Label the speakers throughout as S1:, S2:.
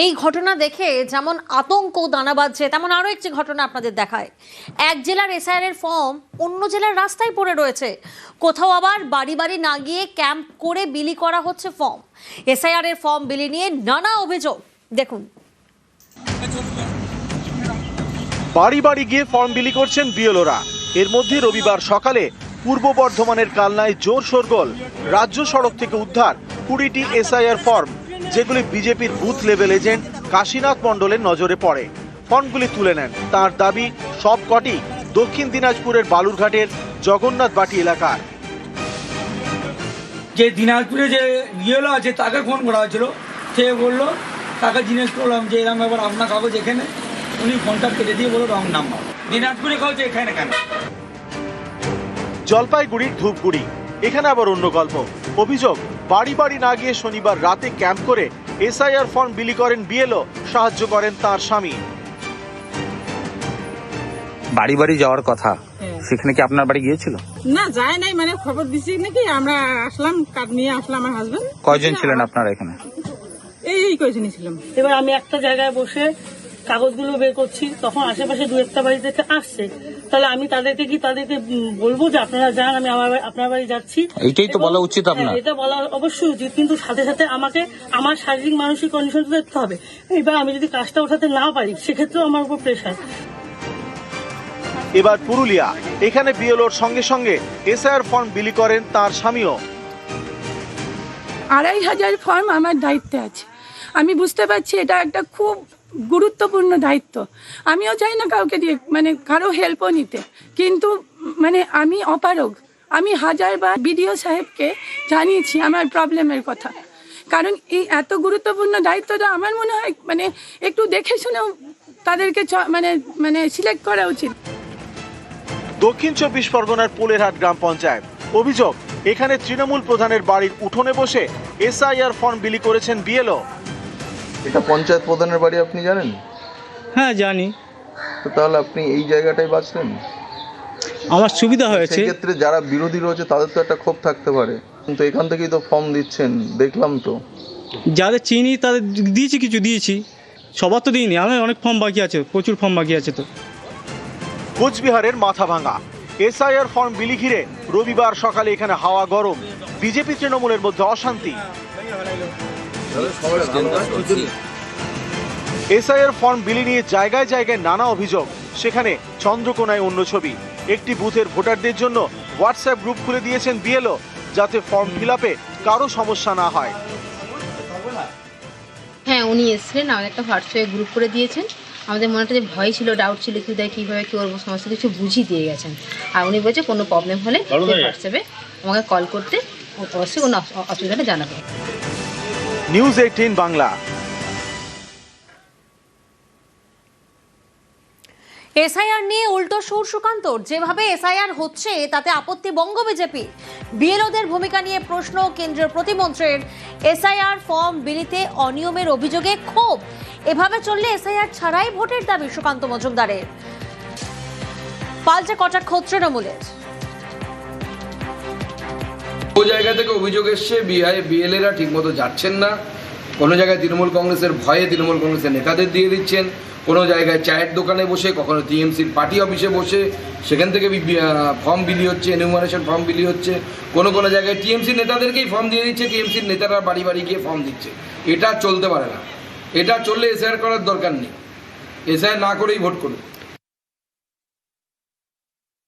S1: এই ঘটনা দেখে যেমন আতঙ্ক দানা বাঁধছে, তেমন আরও একটি ঘটনা আপনাদের দেখায়। এক জেলার এসআইআর ফর্ম অন্য জেলার রাস্তায় পড়ে রয়েছে। কোথাও আবার বাড়ি বাড়ি না গিয়ে ক্যাম্প করে বিলি করা হচ্ছে ফর্ম এসআইআর এর ফর্ম বিলি নিয়ে নানা অভিযোগ। দেখুন।
S2: বাড়ি বাড়ি গিয়ে ফর্ম বিলি করছেন বিএলওরা। এর মধ্যে রবিবার সকালে পূর্ব বর্ধমানের কালনায় জোর শোরগোল। রাজ্য সড়ক থেকে উদ্ধার কুড়িটি এসআইআর ফর্ম যেগুলি বিজেপির বুথ লেভেল এজেন্ট কাশীনাথ মণ্ডলের নজরে পড়ে। ফর্মগুলি তুলে নেন। তার দাবি সব কটি দক্ষিণ দিনাজপুরের বালুরঘাটের জগন্নাথ বাটি এলাকার।
S3: যে দিনাজপুরে যে ইয়েলো আছে তাকে ফোন করা হয়েছিল সে বলল তাকে জিজ্ঞেস করলাম যে এরকম ব্যাপার আপনার কাগজ এখানে? উনি ফোনটা কেটে দিয়ে বলো রং নাম্বার। দিনাজপুরে কাগজ এখানে কেন?
S2: জলপাইগুড়ির ধূপগুড়ি। এখানে আবার অন্য গল্প। অভিযোগ বাড়ি বাড়ি না গিয়ে শনিবার রাতে ক্যাম্প করে এসআইআর ফর্ম বিলি করেন বিএলও সাহায্য করেন তার স্বামী।
S4: বাড়ি বাড়ি যাওয়ার কথা সেখানে কি আপনার বাড়ি গিয়েছিল?
S5: না যায় নাই মানে খবর দিছি নাকি আমরা আসলাম কার্ড নিয়ে আসলাম আমার হাজবেন্ড
S4: কয়জন ছিলেন আপনারা এখানে?
S5: এই এই কয়েছে নিয়েছিলাম
S6: এবার আমি একটা জায়গায় বসে কাগজগুলো বের করছি তখন আশেপাশে দু একটা বাড়ি থেকে আসছে। তাহলে আমি তাদেরকে কি তাদেরকে বলব যে আপনারা যান আমি আমার আপনার বাড়ি যাচ্ছি।
S4: এটাই তো বলা উচিত আপনার।
S6: হ্যাঁ, এটা বলা অবশ্যই উচিত কিন্তু সাথে সাথে আমাকে আমার শারীরিক মানসিক কন্ডিশন তো দেখতে হবে। এবার আমি যদি কাজটা ওঠাতে না পারি সেক্ষেত্রেও আমার উপর প্রেশার
S2: এবার পুরুলিয়া এখানে বিএলওর সঙ্গে সঙ্গে এসআইআর ফর্ম বিলি করেন তার স্বামীও।
S7: আড়াই হাজার ফর্ম আমার দায়িত্বে আছে। আমি বুঝতে পারছি এটা একটা খুব গুরুত্বপূর্ণ দায়িত্ব। আমিও চাই না কাউকে দিয়ে মানে কারও হেল্পও নিতে। কিন্তু মানে আমি অপারগ। আমি হাজার বার বিডিও সাহেবকে জানিয়েছি আমার প্রবলেমের কথা। কারণ এই এত গুরুত্বপূর্ণ দায়িত্বটা আমার মনে হয় মানে একটু দেখে শুনেও তাদেরকে মানে মানে সিলেক্ট করা উচিত।
S2: দক্ষিণ চব্বিশ পরগনার পোলেরহাট গ্রাম পঞ্চায়েত। অভিযোগ, এখানে তৃণমূল প্রধানের বাড়ির উঠোনে বসে এসআইআর ফর্ম বিলি করেছেন বিএলও।
S8: এটা পঞ্চায়েত প্রধানের বাড়ি আপনি জানেন?
S9: হ্যাঁ জানি।
S8: তো তাহলে আপনি এই জায়গাটাই বাঁচলেন?
S9: আমার সুবিধা হয়েছে।
S8: সেক্ষেত্রে যারা বিরোধী রয়েছে তাদের তো একটা ক্ষোভ থাকতে পারে। কিন্তু এখান থেকেই তো ফর্ম দিচ্ছেন দেখলাম তো।
S9: যাদের চিনি তাদের দিয়েছি কিছু দিয়েছি। সবার তো দিইনি আমার অনেক ফর্ম বাকি আছে প্রচুর ফর্ম বাকি আছে তো।
S2: কোচবিহারের মাথা ভাঙা। এসআইআর ফর্ম বিলি ঘিরে রবিবার সকালে এখানে হাওয়া গরম। বিজেপি তৃণমূলের মধ্যে অশান্তি। এসআইআর ফর্ম বিলি নিয়ে জায়গায় জায়গায় নানা অভিযোগ। সেখানে চন্দ্রকোনায় অন্য ছবি। একটি বুথের ভোটারদের জন্য হোয়াটসঅ্যাপ গ্রুপ খুলে দিয়েছেন বিএলও যাতে ফর্ম ফিল আপে কারও সমস্যা না হয়।
S10: হ্যাঁ উনি এসেছিলেন আমাদের একটা হোয়াটসঅ্যাপে গ্রুপ করে দিয়েছেন। আমাদের মনে একটা যে ভয় ছিল ডাউট ছিল কি দেয় কীভাবে কী করব সমস্ত কিছু বুঝিয়ে দিয়ে গেছেন। আর উনি বলছে কোনো প্রবলেম হলে হোয়াটসঅ্যাপে আমাকে কল করতে অবশ্যই কোনো অসুবিধাটা জানাবে।
S2: নিউজ এইটিন বাংলা
S1: এসআইআর নিয়ে উল্টো সুর সুকান্তর যেভাবে এসআইআর হচ্ছে, তাতে আপত্তি বঙ্গ বিজেপি বিএলওদের ভূমিকা নিয়ে প্রশ্ন কেন্দ্রীয় প্রতিমন্ত্রীর এসআইআর ফর্ম বিলিতে অনিয়মের অভিযোগে ক্ষোভ। এভাবে চললে এসআইআর ছাড়াই ভোটের দাবি সুকান্ত মজুমদারের। পাল্টে কটাক্ষ তৃণমূলের।
S11: ও জায়গা থেকে অভিযোগ এসছে বিহারে বিএলএরা ঠিকমতো যাচ্ছেন না। কোনো জায়গায় তৃণমূল কংগ্রেসের ভয়ে তৃণমূল কংগ্রেসের নেতাদের দিয়ে দিচ্ছেন। কোনো জায়গায় চায়ের দোকানে বসে, কখনো টিএমসির পার্টি অফিসে বসে, সেখান থেকে ফর্ম বিলি হচ্ছে এনিউমারেশন ফর্ম বিলি হচ্ছে। কোনো কোনো জায়গায় টিএমসির নেতাদেরকেই ফর্ম দিয়ে দিচ্ছে, টিএমসির নেতারা বাড়ি বাড়ি গিয়ে ফর্ম দিচ্ছে। এটা চলতে পারে না। এটা চললে এসআইআর করার দরকার নেই। এসআইআর না করেই ভোট করুন।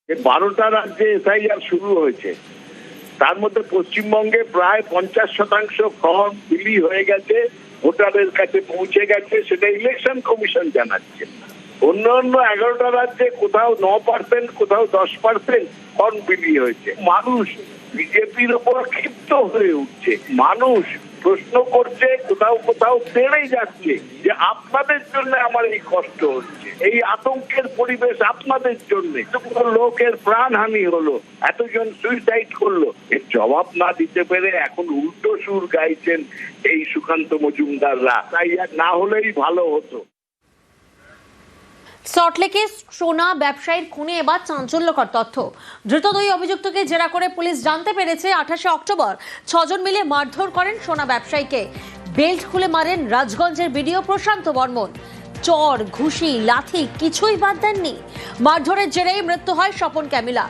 S12: বারোটা রাজ্যে এসআইআর শুরু হয়েছে। তার মধ্যে পশ্চিমবঙ্গে প্রায় পঞ্চাশ শতাংশ ফর্ম বিলি হয়ে গেছে, ভোটারের কাছে পৌঁছে গেছে, সেটা ইলেকশন কমিশন জানাচ্ছে। অন্য অন্য এগারোটা রাজ্যে কোথাও ন পার্সেন্ট কোথাও দশ পার্সেন্ট ফর্ম বিলি হয়েছে। মানুষ বিজেপির ওপর ক্ষিপ্ত হয়ে উঠছে। মানুষ প্রশ্ন করছে, কোথাও কোথাও তেড়ে যাচ্ছে যে আপনাদের জন্য আমার এই কষ্ট হচ্ছে। এই আতঙ্কের পরিবেশ আপনাদের জন্য। লোকের প্রাণহানি হলো, এতজন সুইসাইড করল। এর জবাব না দিতে পেরে এখন উল্টো সুর গাইছেন এই সুকান্ত মজুমদাররা। তাই না হলেই ভালো হতো।
S1: সল্টলেকে সোনা ব্যবসায়ীর খুনে এবার চাঞ্চল্যকর তথ্য। ধৃত দুই অভিযুক্তকে জেরা করে পুলিশ জানতে পেরেছে আঠাশে অক্টোবর ছজন মিলে মারধর করেন সোনা ব্যবসায়ীকে। বেল্ট খুলে মারেন রাজগঞ্জের বিডিও প্রশান্ত বর্মন। চর, ঘুষি, লাথি কিছুই বাদ দেননি। মারধরের জেরেই মৃত্যু হয় স্বপন ক্যামিলা।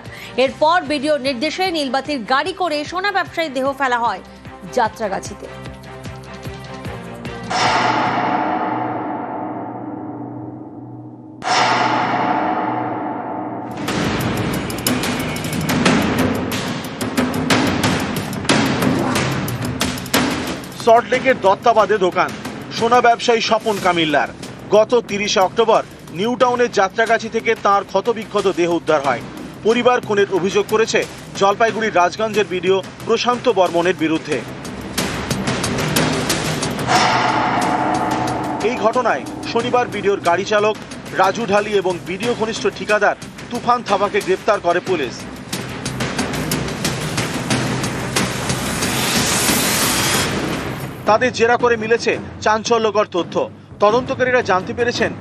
S1: এরপর বিডিও নির্দেশে নীলবাতির গাড়ি করে সোনা ব্যবসায়ী দেহ ফেলা হয় যাত্রাগাছিতে।
S2: সল্টলেকের দত্তাবাদে দোকান। সোনা ব্যবসায়ী স্বপন কামিল্লার। গত তিরিশে অক্টোবর নিউ টাউনের যাত্রাগাছি থেকে তার ক্ষতবিক্ষত দেহ উদ্ধার হয়। পরিবার খুনের অভিযোগ করেছে জলপাইগুড়ির রাজগঞ্জের বিডিও প্রশান্ত বর্মনের বিরুদ্ধে। এই ঘটনায় শনিবার বিডিওর গাড়ি চালক রাজু ঢালি এবং বিডিও ঘনিষ্ঠ ঠিকাদার তুফান থাবাকে গ্রেপ্তার করে পুলিশ। তাদের জেরা করে মিলেছে চাঞ্চল্যকর তথ্য। তদন্তকারীরা জানতে পেরেছেন,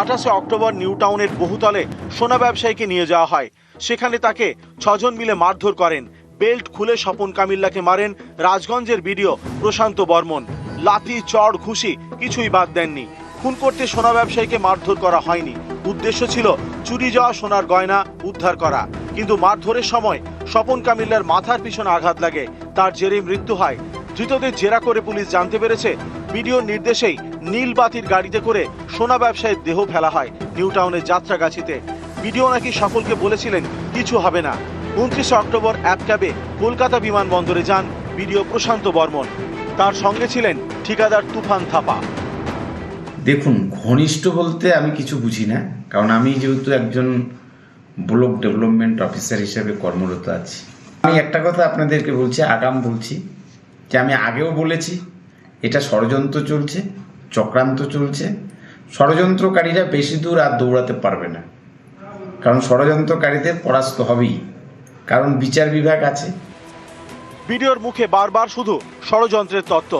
S2: আঠাশে অক্টোবর নিউ টাউনের বহুতলে সোনা ব্যবসায়ীকে নিয়ে যাওয়া হয়। সেখানে তাকে ছজন মিলে মারধর করেন। বেল্ট খুলে স্বপন কামিল্লাকে মারেন। রাজগঞ্জের বিডিও প্রশান্ত বর্মন। লাথি, চড়, ঘুষি কিছুই বাদ দেননি। খুন করতে সোনা ব্যবসায়ীকে মারধর করা হয়নি। উদ্দেশ্য ছিল চুরি যাওয়া সোনার গয়না উদ্ধার করা। কিন্তু মারধরের সময় স্বপন কামিল্লার মাথার পিছনে আঘাত লাগে। তার জেরে মৃত্যু হয়। ধৃতদের জেরা করে পুলিশ জানতে পেরেছে ভিডিওর নির্দেশেই নীল বাতির গাড়িতে করে সোনা ব্যবসায়ীর দেহ ফেলা হয় নিউ টাউনের যাত্রাগাছিতে। বিডিও নাকি সকলকে বলেছিলেন, কিছু হবে না। উনত্রিশে অক্টোবর অ্যাপ ক্যাবে কলকাতা বিমানবন্দরে যান বিডিও প্রশান্ত বর্মন। তার সঙ্গে ছিলেন ঠিকাদার তুফান থাপা।
S13: দেখুন, ঘনিষ্ঠ বলতে আমি কিছু বুঝি না, কারণ আমি যেহেতু একজন ব্লক ডেভেলপমেন্ট অফিসার হিসেবে কর্মরত আছি। আমি একটা কথা আপনাদেরকে বলছি, আগাম বলছি, যে আমি আগেও বলেছি, এটা ষড়যন্ত্র চলছে, চক্রান্ত চলছে। ষড়যন্ত্রকারীরা বেশি দূর আর দৌড়াতে পারবে না, কারণ ষড়যন্ত্রকারীদের পরাস্ত হবেই, কারণ বিচার বিভাগ আছে।
S2: ভিডিওর মুখে বারবার শুধু ষড়যন্ত্রের তত্ত্ব,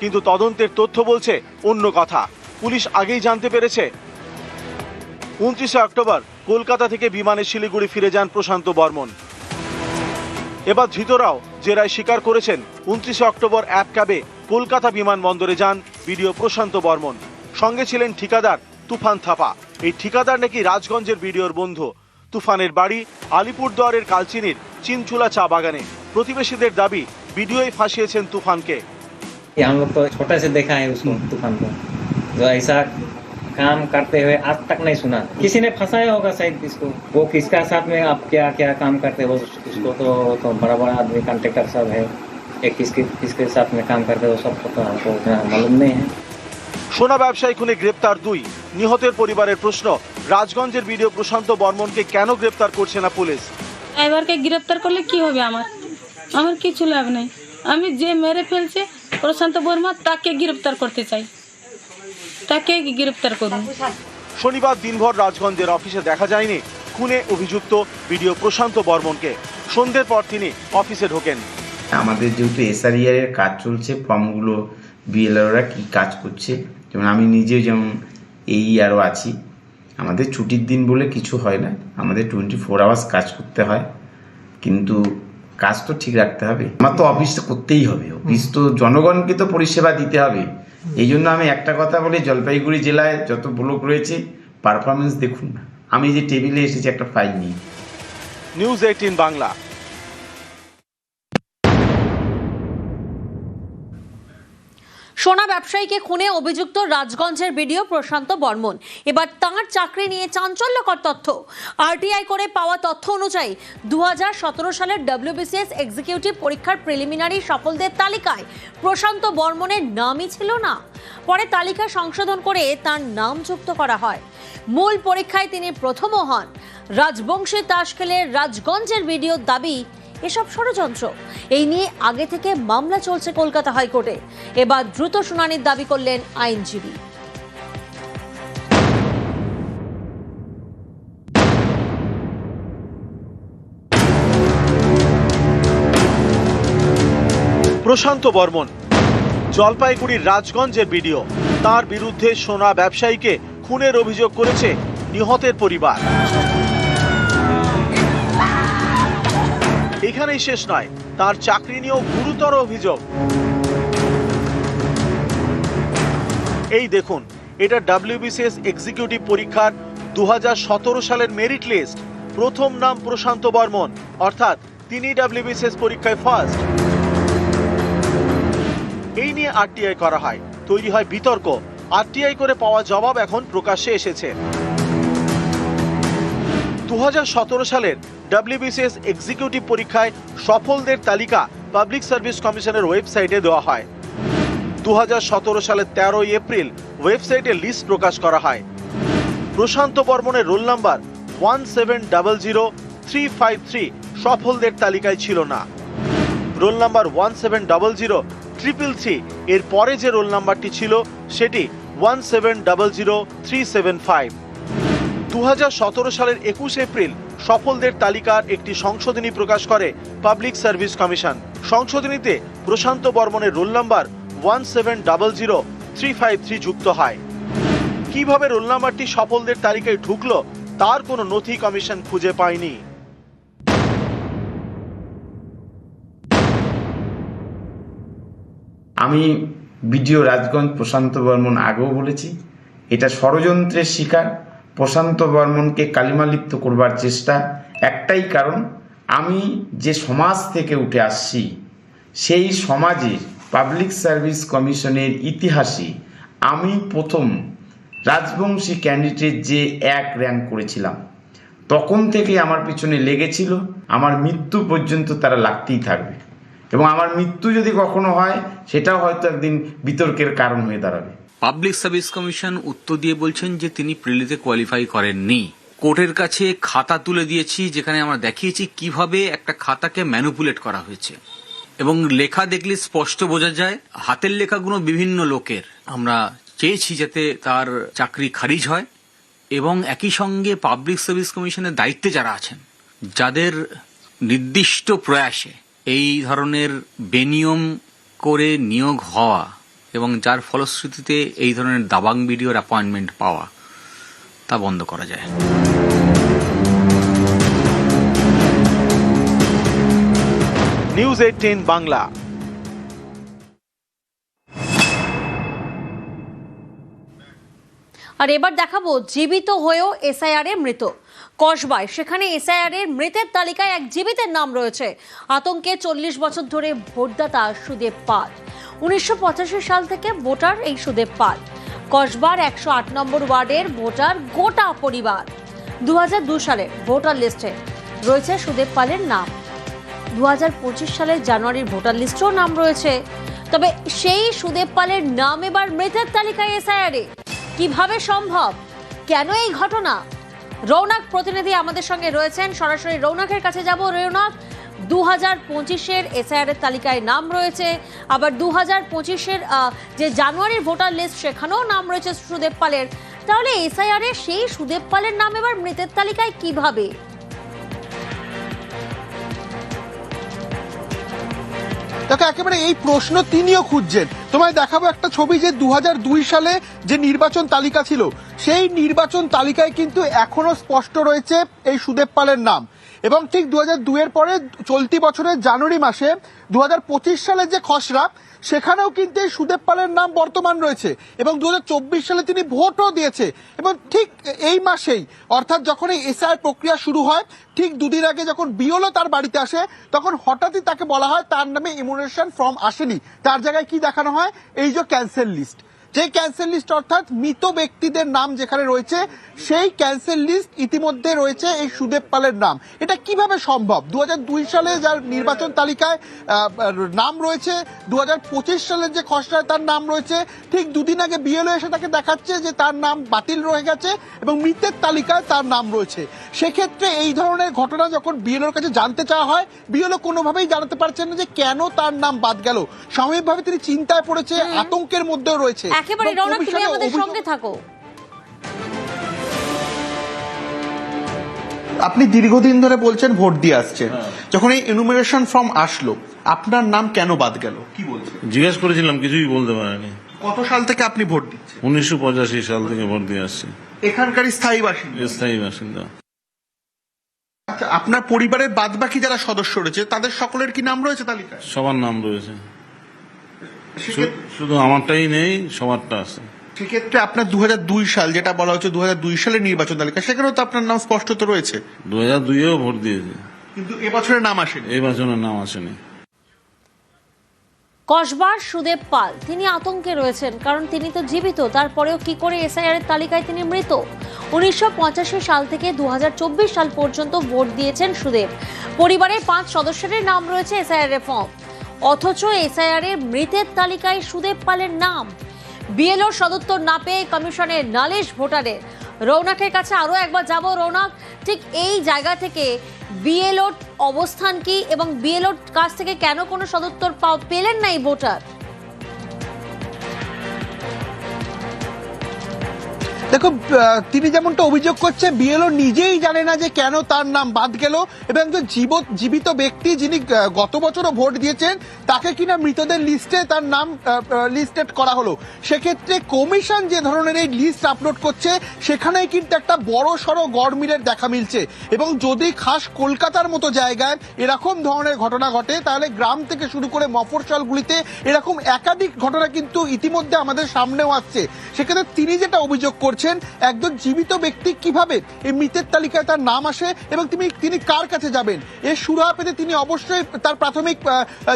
S2: কিন্তু তদন্তের তথ্য বলছে অন্য কথা। পুলিশ আগেই জানতে পেরেছে উনত্রিশে অক্টোবর কলকাতা থেকে বিমানে শিলিগুড়ি ফিরে যান প্রশান্ত বর্মন এবার ধৃতরাও জেরায় স্বীকার করেছেন উনত্রিশে অক্টোবর অ্যাপ ক্যাবে কলকাতা বিমানবন্দরে যান ভিডিও প্রশান্ত বর্মন সঙ্গে ছিলেন ঠিকাদার তুফান থাপা এই ঠিকাদার নাকি রাজগঞ্জের ভিডিওর বন্ধু তুফানের বাড়ি আলিপুরদুয়ারের কালচিনির চিনচুলা চা বাগানে প্রতিবেশীদের দাবি ভিডিওই ফাঁসিয়েছেন তুফানকে
S14: हम लोग तो छोटे से देखा है उसको तूफान को जो ऐसा काम करते हुए आज तक नहीं सुना किसी ने फंसाया होगा शायद इसको वो किसका साथ में आप क्या क्या काम करते हो उसको तो, तो बड़ा बड़ा आदमी कॉन्ट्रेक्टर सब है एक किसके किसके साथ में काम करते हो सबको तो हमको उतना मालूम नहीं है
S2: সোনা ব্যবসায়ী খুনে গ্রেপ্তার দুই নিহতের পরিবারের প্রশ্ন রাজগঞ্জের ভিডিও প্রশান্ত বর্মনকে কেন গ্রেপ্তার করছে না পুলিশ
S6: ড্রাইভারকে গ্রেপ্তার করলে কি হবে আমার আমার কিছু লাভ নেই আমি যে মেরে ফেলছে প্রশান্ত বর্মা তাকে গ্রেপ্তার করতে চাই তাকে গ্রেপ্তার করুন।
S2: শনিবার দিনভর রাজগঞ্জের অফিসে দেখা যায়নি খুনে অভিযুক্ত ভিডিও প্রশান্ত বর্মনকে। সন্ধ্যের পর তিনি অফিসে ঢোকেন।
S13: আমাদের যেহেতু এসআরিআর এর কাজ চলছে ফর্মগুলো বিএলআররা কী কাজ করছে যেমন আমি নিজে যেমন এই আরও আছি আমাদের ছুটির দিন বলে কিছু হয় না আমাদের টোয়েন্টি ফোর আওয়ার্স কাজ করতে হয় কিন্তু কাজ তো ঠিক রাখতে হবে। আমার তো অফিস তো করতেই হবে অফিস তো জনগণকে তো পরিষেবা দিতে হবে। এই জন্য আমি একটা কথা বলি, জলপাইগুড়ি জেলায় যত ব্লক রয়েছে পারফরমেন্স দেখুন আমি যে টেবিলে এসেছি, একটা ফাইল নিয়ে।
S2: News eighteen Bangla.
S1: সোনা ব্যবসায়ীকে খুনে অভিযুক্ত রাজগঞ্জের বিডিও প্রশান্ত বর্মন। এবার তাঁর চাকরি নিয়ে চাঞ্চল্যকর তথ্য। আরটিআই করে পাওয়া তথ্য অনুযায়ী দু হাজার সতেরো সালের ডব্লিউবিসিএস এক্সিকিউটিভ পরীক্ষার প্রিলিমিনারি সফলদের তালিকায় প্রশান্ত বর্মনের নামই ছিল না। পরে তালিকা সংশোধন করে তার নাম যুক্ত করা হয়। মূল পরীক্ষায় তিনি প্রথমও হন। রাজবংশী তাস খেলে রাজগঞ্জের ভিডিওর দাবি এসব ষড়যন্ত্র। এই নিয়ে আগে থেকে মামলা চলছে কলকাতা হাইকোর্টে। এবার দ্রুত শুনানির দাবি করলেন আইনজীবী।
S2: প্রশান্ত বর্মন, জলপাইগুড়ির রাজগঞ্জের ভিডিও তার বিরুদ্ধে সোনা ব্যবসায়ীকে খুনের অভিযোগ করেছে নিহতের পরিবার। এখানেই শেষ নয়, তার চাকরি নিয়েও গুরুতর অভিযোগ। এই দেখুন, এটা ডাব্লিউবিসিএস এক্সিকিউটিভ পরীক্ষার দুহাজার সতেরো সালের মেরিট লিস্ট। প্রথম নাম প্রশান্ত বর্মন, অর্থাৎ তিনি ডাব্লিউবিসিএস পরীক্ষায় ফার্স্ট এই নিয়ে আরটিআই করা হয়, তৈরি হয় বিতর্ক। আরটিআই করে পাওয়া জবাব এখন প্রকাশ্যে এসেছে। দু হাজার সতেরো সালের ডাব্লিউবিসিএস এক্সিকিউটিভ পরীক্ষায় সফলদের তালিকা পাবলিক সার্ভিস কমিশনের ওয়েবসাইটে দেওয়া হয়। দু হাজার সতেরো সালের তেরোই এপ্রিল ওয়েবসাইটে লিস্ট প্রকাশ করা হয়। প্রশান্ত বর্মনের roll number one seven double zero three five three সফলদের তালিকায় ছিল না। Roll number one seven double zero triple three এর পরে যে রোল নাম্বারটি ছিল, সেটি one seven double zero three seven five দু হাজার সতেরো সালের একুশ এপ্রিল সফলদের তালিকার একটি সংশোধনী প্রকাশ করে পাবলিক সার্ভিস কমিশন। সংশোধনীতে প্রশান্ত বর্মনের roll number one seven double zero three five three যুক্ত হয়। কীভাবে রোল নাম্বারটি সফলদের তালিকায় ঢুকলো, তার কোনো নথি কমিশন খুঁজে পায়নি।
S13: আমি বিডিও রাজগঞ্জ প্রশান্ত বর্মন আগেও বলেছি, এটা ষড়যন্ত্রের শিকার। প্রশান্ত বর্মনকে কালিমালিপ্ত করবার চেষ্টা একটাই কারণ, আমি যে সমাজ থেকে উঠে আসছি, সেই সমাজে পাবলিক সার্ভিস কমিশনের ইতিহাসে আমি প্রথম রাজবংশী ক্যান্ডিডেট যে এক র্যাঙ্ক করেছিলাম। তখন থেকে আমার পিছনে লেগেছিল, আমার মৃত্যু পর্যন্ত তারা লাগতেই থাকবে। এবং আমার মৃত্যু যদি কখনো হয়, সেটাও হয়তো একদিন বিতর্কের কারণ হয়ে দাঁড়াবে।
S4: পাবলিক সার্ভিস কমিশন উত্তর দিয়ে বলছেন যে তিনি প্রিলিতে কোয়ালিফাই করেননি। কোর্টের কাছে খাতা তুলে দিয়েছি, যেখানে আমরা দেখিয়েছি কীভাবে একটা খাতাকে ম্যানুপুলেট করা হয়েছে। এবং লেখা দেখলে স্পষ্ট বোঝা যায়, হাতের লেখাগুলো বিভিন্ন লোকের। আমরা চেয়েছি যাতে তার চাকরি খারিজ হয় এবং একই সঙ্গে পাবলিক সার্ভিস কমিশনের দায়িত্বে যারা আছেন, যাদের নির্দিষ্ট প্রয়াসে এই ধরনের বেনিয়ম করে নিয়োগ হওয়া এবং যার ফলশ্রুতিতে এই ধরনের দাবাং ভিডিওর অ্যাপয়েন্টমেন্ট পাওয়া তা বন্ধ করা যায়।
S2: নিউজ এইটিন বাংলা
S1: আর এবার দেখাবো জীবিত হয়েও এসআইআর এ মৃত। কসবায় সেখানে এসআইআর এর মৃতের তালিকায় এক জীবিতের নাম রয়েছে। আতঙ্কে চল্লিশ বছর ধরে ভোটদাতা সুদেব পাল। উনিশশো সাল থেকে ভোটার এই সুদেব পাল। কসবার একশো আট নম্বর ওয়ার্ডের ভোটার গোটা পরিবার। দু দু সালের ভোটার লিস্টে রয়েছে সুদেব পালের নাম। দু হাজার পঁচিশ সালের জানুয়ারির ভোটার লিস্টেও নাম রয়েছে। তবে সেই সুদেব পালের নাম এবার মৃতের তালিকায় এসআইআরে কীভাবে সম্ভব? কেন এই ঘটনা? রৌনক প্রতিনিধি আমাদের সঙ্গে রয়েছেন। সরাসরি রৌনকের কাছে যাব। রৌনক দু হাজার পঁচিশের এসআইআরের তালিকায় নাম রয়েছে। আবার দু হাজার পঁচিশের যে জানুয়ারির ভোটার লিস্ট, সেখানেও নাম রয়েছে সুদেব পালের। তাহলে এসআইআর সেই সুদেব পালের নাম এবার মৃতের তালিকায় কীভাবে?
S15: তাকে একেবারে এই প্রশ্ন তিনিও খুঁজছেন। তোমায় দেখাবো একটা ছবি যে দু হাজার দুই সালে যে নির্বাচন তালিকা ছিল, সেই নির্বাচন তালিকায় কিন্তু এখনও স্পষ্ট রয়েছে এই সুদেব পালের নাম। এবং ঠিক দু হাজার দুইয়ের পরে চলতি বছরের জানুয়ারি মাসে দু হাজার পঁচিশ সালের যে খসড়া, সেখানেও কিন্তু এই সুদেব পালের নাম বর্তমান রয়েছে এবং দু হাজার চব্বিশ সালে তিনি ভোটও দিয়েছে এবং ঠিক এই মাসেই, অর্থাৎ যখন এই এসআই প্রক্রিয়া শুরু হয়, ঠিক দুদিন আগে যখন বিওলো তার বাড়িতে আসে, তখন হঠাৎই তাকে বলা হয় তার নামে ইমুনেশন ফর্ম আসেনি। তার জায়গায় কি দেখানো হয়? এই যে ক্যান্সেল লিস্ট যে ক্যান্সেল লিস্ট অর্থাৎ মৃত ব্যক্তিদের নাম যেখানে রয়েছে সেই ক্যান্সেল লিস্ট ইতিমধ্যে রয়েছে এই সুদেব পালের নাম। এটা কীভাবে সম্ভব? দু হাজার দুই সালে যার নির্বাচন তালিকায় নাম রয়েছে দু হাজার পঁচিশ সালের যে খসড়ায় তার নাম রয়েছে ঠিক দুদিন আগে বিএলও এসে তাকে দেখাচ্ছে যে তার নাম বাতিল রয়ে গেছে এবং মৃতের তালিকায় তার নাম রয়েছে। সেক্ষেত্রে এই ধরনের ঘটনা যখন বিএলওর কাছে জানতে চাওয়া হয় বিএলও কোনোভাবেই জানাতে পারছেন না যে কেন তার নাম বাদ গেল। সাময়িকভাবে তিনি চিন্তায় পড়েছে আতঙ্কের মধ্যেও রয়েছে।
S1: একেবারে রৌনক তুমি আমাদের সঙ্গে থাকো।
S15: আপনি দীর্ঘদিন ধরে বলছেন ভোট দিয়ে আসছেন। যখন এই এনুমিনেশন ফর্ম আসলো আপনার নাম কেন বাদ গেল? কি বলছেন?
S16: জিজ্ঞেস করেছিলাম কিছুই বলতে পারেনি।
S15: কত সাল থেকে আপনি ভোট দিচ্ছেন?
S16: উনিশশো পঁচাশি সাল থেকে ভোট দিয়ে আসছি।
S15: এখানকার স্থায়ী বাসিন্দা।
S16: স্থায়ী বাসিন্দা।
S15: আচ্ছা আপনার পরিবারের বাদ বাকি যারা সদস্য রয়েছে তাদের সকলের কি নাম রয়েছে তালিকায়?
S16: সবার নাম রয়েছে। শুধু আমারটাই নেই সবারটা আছে।
S15: সেক্ষেত্রে আপনার দু সাল যেটা বলা হচ্ছে দু সালের নির্বাচন তালিকা সেখানেও তো আপনার নাম স্পষ্টত রয়েছে।
S16: দু হাজার দুইয়েও ভোট দিয়েছে।
S15: কিন্তু এবছরের নাম আসেনি।
S16: এই বছরের নাম আসেনি।
S1: কসবার সুদেব পাল তিনি আতঙ্কে রয়েছেন কারণ তিনি তো জীবিত তারপরেও কি করে এসআইআর এর তালিকায় তিনি মৃত? উনিশশো পঁচাশি সাল থেকে দু হাজার চব্বিশ সাল পর্যন্ত ভোট দিয়েছেন সুদেব। পরিবারের পাঁচ সদস্যের নাম রয়েছে এসআইআর এর ফর্ম অথচ এসআইআর এর মৃতের তালিকায় সুদেব পালের নাম। বিএলও সদুত্তর না পেয়ে কমিশনের নালিশ ভোটারের। রৌনকের কাছে আরও একবার যাব রৌনক ঠিক এই জায়গা থেকে বিএলওর অবস্থান কি এবং বিএলওর কাছ থেকে কেন কোনো সদুত্তর পেলেন না এই ভোটার?
S15: দেখো তিনি যেমনটা অভিযোগ করছে বিএলও নিজেই জানে না যে কেন তার নাম বাদ গেল এবং একজন জীবত জীবিত ব্যক্তি যিনি গত বছরও ভোট দিয়েছেন, তাকে কিনা মৃতদের লিস্টে তার নাম লিস্টেড করা হলো। সেক্ষেত্রে কমিশন যে ধরনের এই লিস্ট আপলোড করছে, সেখানেই কিন্তু একটা বড় সড়ো গড়মিলের দেখা মিলছে। এবং যদি খাস কলকাতার মতো জায়গায় এরকম ধরনের ঘটনা ঘটে, তাহলে গ্রাম থেকে শুরু করে মফরসলগুলিতে এরকম একাধিক ঘটনা কিন্তু ইতিমধ্যে আমাদের সামনেও আসছে। সেক্ষেত্রে তিনি যেটা অভিযোগ করছেন একজন জীবিত ব্যক্তি কীভাবে? এই মৃতের তালিকায় তার নাম আসে এবং তিনি তিনি কার কাছে যাবেন? এর সুরাহা পেতে তিনি অবশ্যই তার প্রাথমিক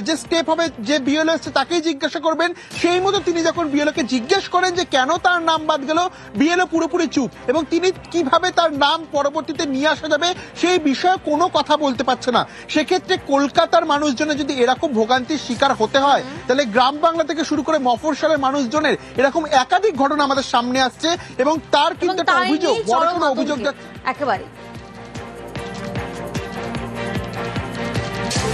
S15: যে স্টেপ হবে, যে বিএলও এসছে তাকেই জিজ্ঞাসা করবেন। সেই মতো তিনি যখন বিএলওকে জিজ্ঞেস করেন যে কেন তার নাম বাদ গেল বিএলও পুরোপুরি চুপ এবং তিনি কীভাবে তার নাম পরবর্তীতে নিয়ে আসা যাবে, সেই বিষয়ে কোনো কথা বলতে পারছে না। সেক্ষেত্রে কলকাতার মানুষজনের যদি এরকম ভোগান্তির শিকার হতে হয়, তাহলে গ্রাম বাংলা থেকে শুরু করে মফস্বলের মানুষজনের এরকম একাধিক ঘটনা আমাদের সামনে আসছে এবং তার কিন্তু একটা অভিযোগ বড় কোনো অভিযোগ যাচ্ছে
S1: একেবারে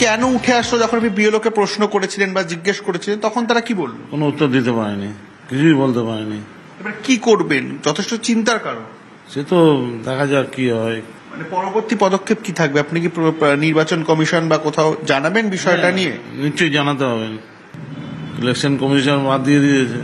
S15: কেন উঠে আসলো যখন আপনি বিএলও কে প্রশ্ন করেছিলেন বা জিজ্ঞেস করেছিলেন তখন তারা কি বলল?
S16: কোনো উত্তর দিতে পারেনি কিছুই বলতে পারেনি।
S15: এবার কি করবেন? যথেষ্ট চিন্তার কারণ।
S16: সে তো দেখা যাক কি হয়।
S15: মানে পরবর্তী পদক্ষেপ কি থাকবে? আপনি কি নির্বাচন কমিশন বা কোথাও জানাবেন বিষয়টা নিয়ে?
S16: নিশ্চয়ই জানাতে হবে। ইলেকশন কমিশন বাদ দিয়ে দিয়েছে।